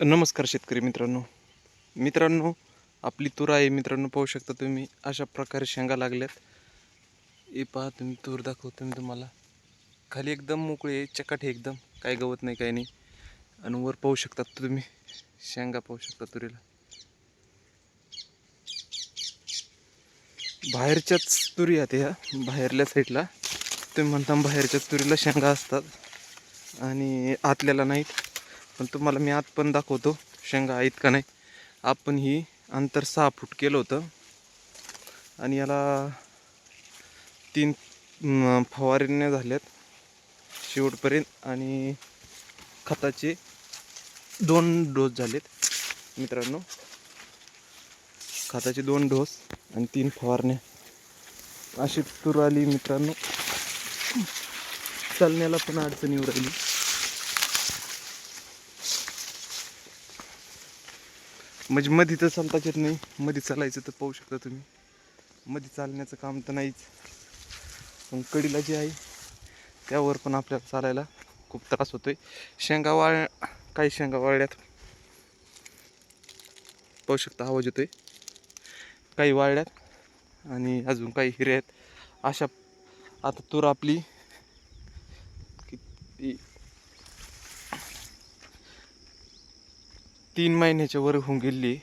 नमस्कार शेतकरी मित्रांनो. मित्रांनो आपली तूर आहे मित्रांनो पाहू शकता तुम्ही अशा प्रकारे शेंगा लागल्यात. हे पहा तुम्ही तूर दाखवतो मी तुम्हाला. खाली एकदम मोकळी आहे चकाट एकदम काही गवत नाही काही नाही. आणि वर पाहू शकता तुम्ही शेंगा पाहू शकता तुरीला. बाहेरच्याच तुरी आहेत ह्या बाहेरल्या साईडला. तुम्ही म्हणता बाहेरच्याच तुरीला शेंगा असतात आणि आतल्याला नाहीत. पण तुम्हाला मी आत पण दाखवतो शेंगा आहेत का नाही. आपण ही अंतर सहा फूट केलं होतं. आणि याला तीन फवारण्या झाल्यात शेवटपर्यंत. आणि खताचे दोन डोस झालेत. मित्रांनो खताचे दोन डोस आणि तीन फवारण्या. अशी तूर आली मित्रांनो. चालण्याला पण अडचण येऊ राहिली. म्हणजे मध्ये तर चालताच येत नाही. मध्ये चालायचं तर पाहू शकता तुम्ही. मध्ये चालण्याचं काम तर नाहीच. पण कडीला जे आहे त्यावर पण आपल्याला चालायला खूप त्रास होतोय. शेंगा वाळ काही शेंगा वाळल्यात. पाहू शकता आवाज येतोय. काही वाळल्यात आणि अजून काही हिरे आहेत. अशा आता तूर आपली किती तीन महिन्याच्या वर होऊन गेली.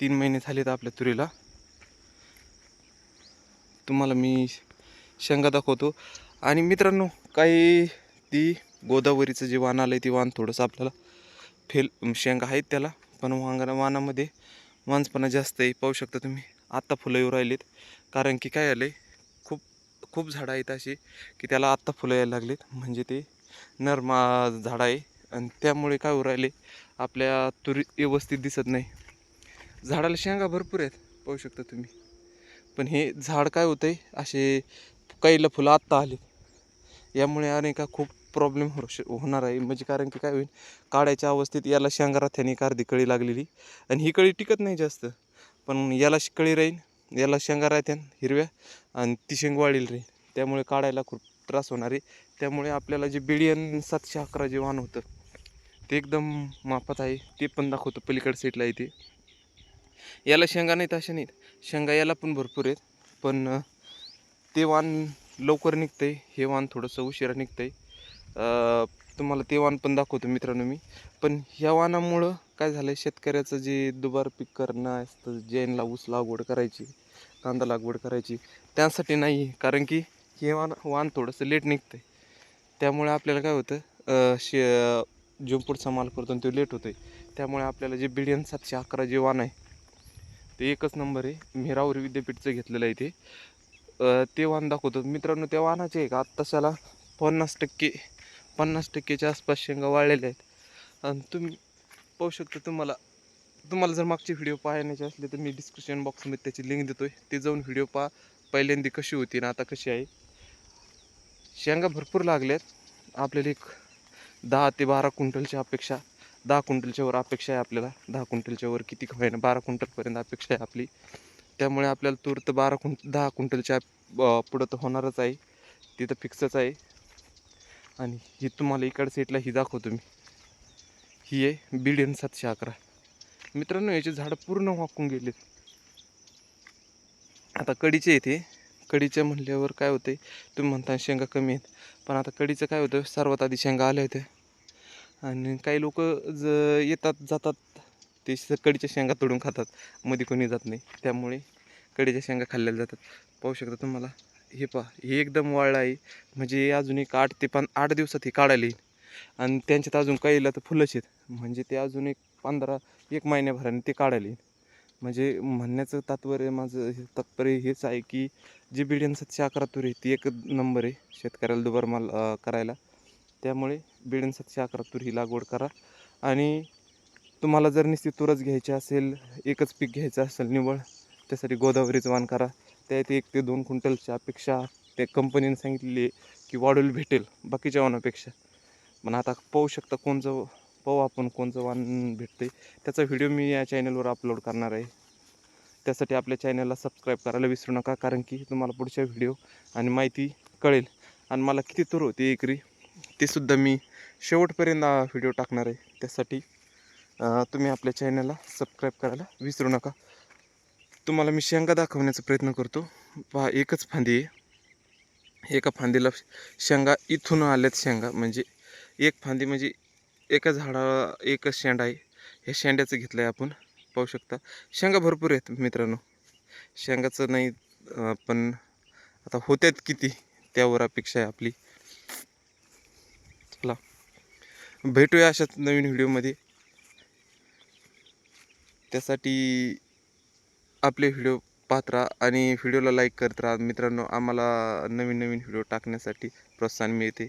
तीन महिने झालेत आपल्या तुरीला. तुम्हाला मी शेंगा दाखवतो. आणि मित्रांनो काही ती गोदावरीचं जे वाण आलं आहे ते वाण थोडंसं आपल्याला फेल शेंगा आहेत त्याला. पण वांगा वाणामध्ये मांसपणा जास्त आहे. पाहू शकता तुम्ही आत्ता फुलं येऊ राहिलेत. कारण की काय आलं आहे खूप खूप झाडं आहेत अशी की त्याला आत्ता फुलं यायला लागलेत. म्हणजे ते नरमा झाड आहे. आणि त्यामुळे काय होऊ राहिले आपल्या तुरी व्यवस्थित दिसत नाही. झाडाला शेंगा भरपूर आहेत पाहू शकता तुम्ही. पण हे झाड काय होतं आहे असे काहीला फुलं आत्ता आलीत. यामुळे अनेका खूप प्रॉब्लेम हो श होणार आहे. म्हणजे कारण की काय होईल काढायच्या अवस्थेत याला शेंगा राथ्याने एक अर्धी कळी लागलेली. आणि ही कळी टिकत नाही जास्त. पण याला कळी राहील याला शेंगा राहत्यान हिरव्या आणि ती शेंग वाढील राहील. त्यामुळे काढायला खूप त्रास होणार आहे. त्यामुळे आपल्याला जे बिडियन सातशे अकरा जे वाहन होतं ते एकदम माफत आहे. ते पण दाखवतो. पलीकड साईडला आहे ते. याला शेंगा नाहीत अशा नाहीत. शेंगा याला पण भरपूर आहेत. पण ते वाण लवकर निघतं आहे हे वाण थोडंसं उशिरा निघतं आहे तुम्हाला ते वाण पण दाखवतो मित्रांनो मी. पण ह्या वाणामुळं काय झालं आहे शेतकऱ्याचं जे दुबार पीक करणं असतं जैनला ऊस लागवड करायची कांदा लागवड करायची त्यासाठी नाही. आहे कारण की हे वाण वाण थोडंसं लेट निघतं आहे त्यामुळे आपल्याला काय होतं शे जो पुढचा माल करतो तो लेट होतो आहे त्यामुळे आपल्याला जे बिडियन सातशे अकरा जे वाण आहे ते एकच नंबर आहे. मेरावरी विद्यापीठचं घेतलेलं आहे ते. ते वाण दाखवतो. मित्रांनो त्या वाहनाचे आहे का आत्ताशाला पन्नास टक्के पन्नास टक्केच्या आसपास शेंगा वाळलेल्या आहेत. आणि तुम्ही पाहू शकता तुम्हाला तुम्हाला जर मागचे व्हिडिओ पाहण्याचे असले तर मी डिस्क्रिप्शन बॉक्समध्ये त्याची लिंक देतोय. ते जाऊन व्हिडिओ पहा. पहिल्यांदी कशी होती ना आता कशी आहे. शेंगा भरपूर लागल्यात. आपल्याला एक दहा ते बारा क्विंटलच्या अपेक्षा दहा क्विंटलच्या वर अपेक्षा आहे आपल्याला. दहा क्विंटलच्या वर किती होईना बारा क्विंटलपर्यंत अपेक्षा आहे आपली. त्यामुळे आपल्याला तूर तर बारा क्विंट दहा क्विंटलच्या पुढं तर होणारच आहे. तिथं फिक्सच आहे. आणि ही तुम्हाला इकडं साईडला ही दाखवतो मी. ही आहे बिडियन सातशे अकरा. मित्रांनो याचे झाडं पूर्ण वाकून गेलेत. आता कडीचे येते कडीच्या म्हणल्यावर काय होते? तुम्ही म्हणता शेंगा कमी आहेत. पण आता कडीचं काय होतं? सर्वात आधी शेंगा आल्या होत्या. आणि काही लोक ज येतात जातात. ते स- कडीच्या शेंगा तोडून खातात. मध्ये कोणी जात नाही. त्यामुळे कडीच्या शेंगा खाल्ल्या जातात. पाहू शकता तुम्हाला. हे पहा. हे एकदम वाळलं आहे. म्हणजे अजून एक आठ ते पण आठ दिवसात हे काढायला येईल. आणि त्यांच्यात अजून काहीला तर फुलंच आहेत. म्हणजे ते अजून एक पंधरा एक महिन्याभराने ते काढायला येईल. म्हणजे म्हणण्याचं तात्पर्य माझं हे तात्पर्य हेच आहे की जी बिडियन सातशे अकरा तुरी आहे ती एक नंबर आहे शेतकऱ्याला दुबार माल करायला. त्यामुळे बिडियन सातशे अकरा तुरी ही लागवड करा. आणि तुम्हाला जर निश्चित तुरच घ्यायची असेल एकच पीक घ्यायचं असेल निवळ त्यासाठी गोदावरीचं वाण करा. त्यात एक ते दोन क्विंटलच्या अपेक्षा त्या कंपनीने सांगितलेली आहे की वाढवली भेटेल बाकीच्या वाणापेक्षा पण आता पाहू शकता कोणचं पाहू आपण कोणचं वाण भेटते त्याचा व्हिडिओ मी या चॅनलवर अपलोड करणार आहे. त्यासाठी आपल्या चॅनलला सबस्क्राईब करायला विसरू नका कारण की तुम्हाला पुढच्या व्हिडिओ आणि माहिती कळेल. आणि मला किती तूर होती एकरी तेसुद्धा मी शेवटपर्यंत व्हिडिओ टाकणार आहे. त्यासाठी तुम्ही आपल्या चॅनलला सबस्क्राईब करायला विसरू नका. तुम्हाला मी शेंगा दाखवण्याचा प्रयत्न करतो. पहा एकच फांदी आहे. एका फांदीला शेंगा इथून आल्यात शेंगा. म्हणजे एक फांदी म्हणजे एका झाडा एकच शेंडा आहे. ह्या शेंड्याचं घेतलं आहे आपण. पाहू शकता. शेंगा भरपूर आहेत मित्रांनो. शेंगाचं नाही पण आता होत्यात किती त्यावर अपेक्षा आहे आपली. चला. भेटूया अशाच नवीन व्हिडिओमध्ये. त्यासाठी आपले व्हिडिओ पाहत राहा आणि व्हिडिओला लाईक करत राहा. मित्रांनो आम्हाला नवीन नवीन व्हिडिओ टाकण्यासाठी प्रोत्साहन मिळते.